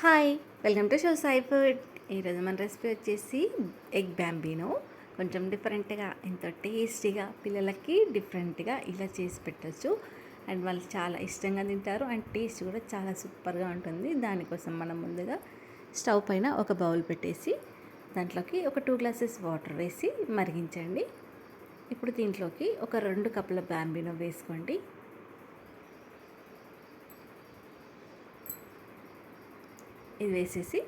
Hi welcome to show Sai food. ఈరోజు మన recipe వచ్చేసి ఎగ్ బ్యాంబీనో. కొంచెం డిఫరెంట్గా ఎంతో టేస్టీగా పిల్లలకి డిఫరెంట్గా ఇలా చేసి పెట్టచ్చు. అండ్ వాళ్ళు చాలా ఇష్టంగా తింటారు అండ్ టేస్ట్ కూడా చాలా సూపర్గా ఉంటుంది. దానికోసం మనం ముందుగా స్టవ్ పైన ఒక బౌల్ పెట్టేసి దాంట్లోకి ఒక టూ గ్లాసెస్ వాటర్ వేసి మరిగించండి. ఇప్పుడు దీంట్లోకి ఒక రెండు కప్పుల బ్యాంబీనో వేసుకోండి. ఇది వేసేసి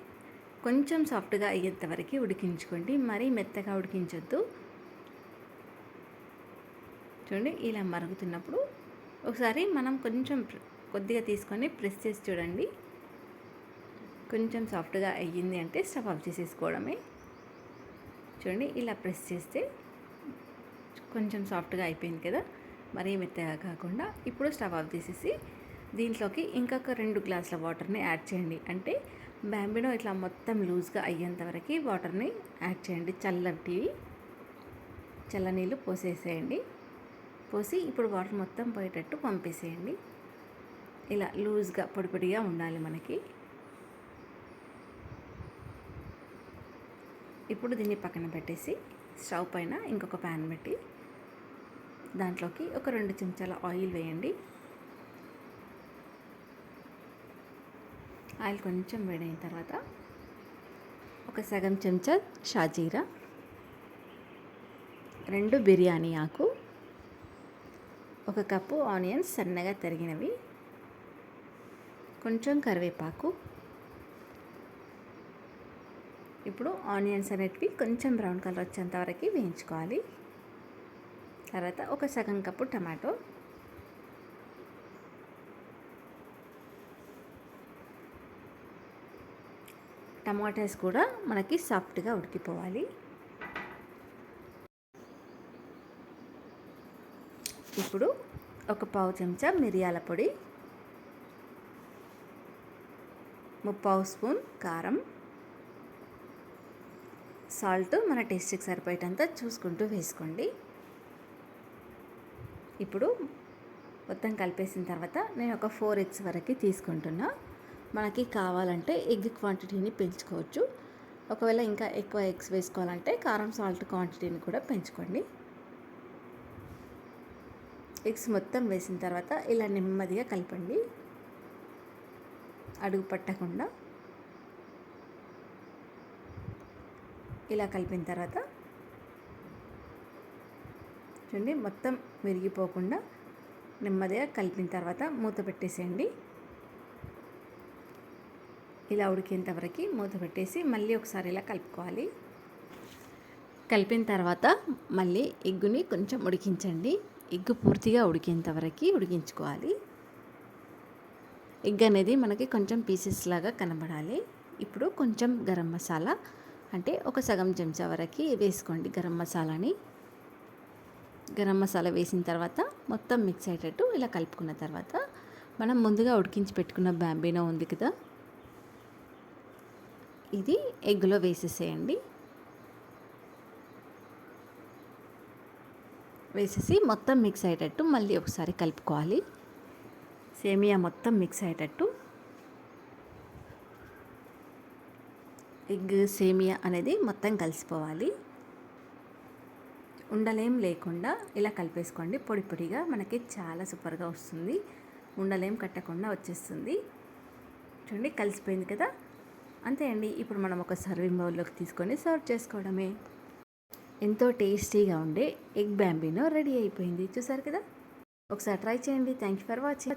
కొంచెం సాఫ్ట్గా అయ్యేంత వరకు ఉడికించుకోండి. మరీ మెత్తగా ఉడికించొద్దు. చూడండి ఇలా మరుగుతున్నప్పుడు ఒకసారి మనం కొంచెం కొద్దిగా తీసుకొని ప్రెస్ చేసి చూడండి. కొంచెం సాఫ్ట్గా అయ్యింది అంటే స్టవ్ ఆఫ్ చేసేసుకోవడమే. చూడండి ఇలా ప్రెస్ చేస్తే కొంచెం సాఫ్ట్గా అయిపోయింది కదా. మరీ మెత్తగా కాకుండా ఇప్పుడు స్టవ్ ఆఫ్ చేసేసి దీంట్లోకి ఇంకొక రెండు గ్లాసుల వాటర్ని యాడ్ చేయండి. అంటే బ్యాంబినో ఇట్లా మొత్తం లూజ్గా అయ్యేంత వరకు వాటర్ని యాడ్ చేయండి. చల్లటి చల్ల నీళ్ళు పోసేసేయండి. పోసి ఇప్పుడు వాటర్ మొత్తం పోయేటట్టు పంపేసేయండి. ఇలా లూజ్గా పొడిపొడిగా ఉండాలి మనకి. ఇప్పుడు దీన్ని పక్కన పెట్టేసి స్టవ్ పైన ఇంకొక ప్యాన్ పెట్టి దాంట్లోకి ఒక రెండు చెంచాల ఆయిల్ వేయండి. ఆయిల్ కొంచెం వేడైన తర్వాత ఒక సగం చెంచా షాజీరా రెండు బిర్యానీ ఆకు ఒక కప్పు ఆనియన్స్ సన్నగా తరిగినవి కొంచెం కరివేపాకు. ఇప్పుడు ఆనియన్స్ అనేటివి కొంచెం బ్రౌన్ కలర్ వచ్చేంత వరకు వేయించుకోవాలి. తర్వాత ఒక సగం కప్పు టమాటో. టమాటాస్ కూడా మనకి సాఫ్ట్గా ఉడికిపోవాలి. ఇప్పుడు ఒక పావు చెంచా మిరియాల పొడి ముప్పావు స్పూన్ కారం సాల్ట్ మన టేస్ట్కి సరిపోయేటంత చూసుకుంటూ వేసుకోండి. ఇప్పుడు మొత్తం కలిపేసిన తర్వాత నేను ఒక ఫోర్ ఎగ్స్ వరకు తీసుకుంటున్నా. మనకి కావాలంటే ఎగ్ క్వాంటిటీని పెంచుకోవచ్చు. ఒకవేళ ఇంకా ఎక్కువ ఎగ్స్ వేసుకోవాలంటే కారం సాల్ట్ క్వాంటిటీని కూడా పెంచుకోండి. ఎగ్స్ మొత్తం వేసిన తర్వాత ఇలా నెమ్మదిగా కలపండి. అడుగు పట్టకుండా. ఇలా కలిపిన తర్వాత చూడండి మొత్తం విరిగిపోకుండా నెమ్మదిగా కలిపిన తర్వాత మూత పెట్టేసేయండి. ఇలా ఉడికేంత వరకు మూత పెట్టేసి మళ్ళీ ఒకసారి ఇలా కలుపుకోవాలి. కలిపిన తర్వాత మళ్ళీ ఎగ్గుని కొంచెం ఉడికించండి. ఎగ్గు పూర్తిగా ఉడికేంత వరకు ఉడికించుకోవాలి. ఎగ్ అనేది మనకి కొంచెం పీసెస్ లాగా కనబడాలి. ఇప్పుడు కొంచెం గరం మసాలా అంటే ఒక సగం చెంచా వరకు వేసుకోండి గరం మసాలాని. గరం మసాలా వేసిన తర్వాత మొత్తం మిక్స్ అయ్యేటట్టు ఇలా కలుపుకున్న తర్వాత మనం ముందుగా ఉడికించి పెట్టుకున్న బ్యాంబీనో ఉంది కదా ఇది ఎగ్గులో వేసేసేయండి. వేసేసి మొత్తం మిక్స్ అయ్యేటట్టు మళ్ళీ ఒకసారి కలుపుకోవాలి. సేమియా మొత్తం మిక్స్ అయ్యేటట్టు. ఎగ్ సేమియా అనేది మొత్తం కలిసిపోవాలి. ఉండలేం లేకుండా ఇలా కలిపేసుకోండి. పొడి పొడిగా మనకి చాలా సూపర్గా వస్తుంది. ఉండలేం కట్టకుండా వచ్చేస్తుంది. చూడండి కలిసిపోయింది కదా? అంతే అండి. ఇప్పుడు మనం ఒక సర్వింగ్ బౌల్లోకి తీసుకొని సర్వ్ చేసుకోవడమే. ఎంతో టేస్టీగా ఉండే ఎగ్ బ్యాంబీనో రెడీ అయిపోయింది. చూసారు కదా? ఒకసారి ట్రై చేయండి. Thank you for watching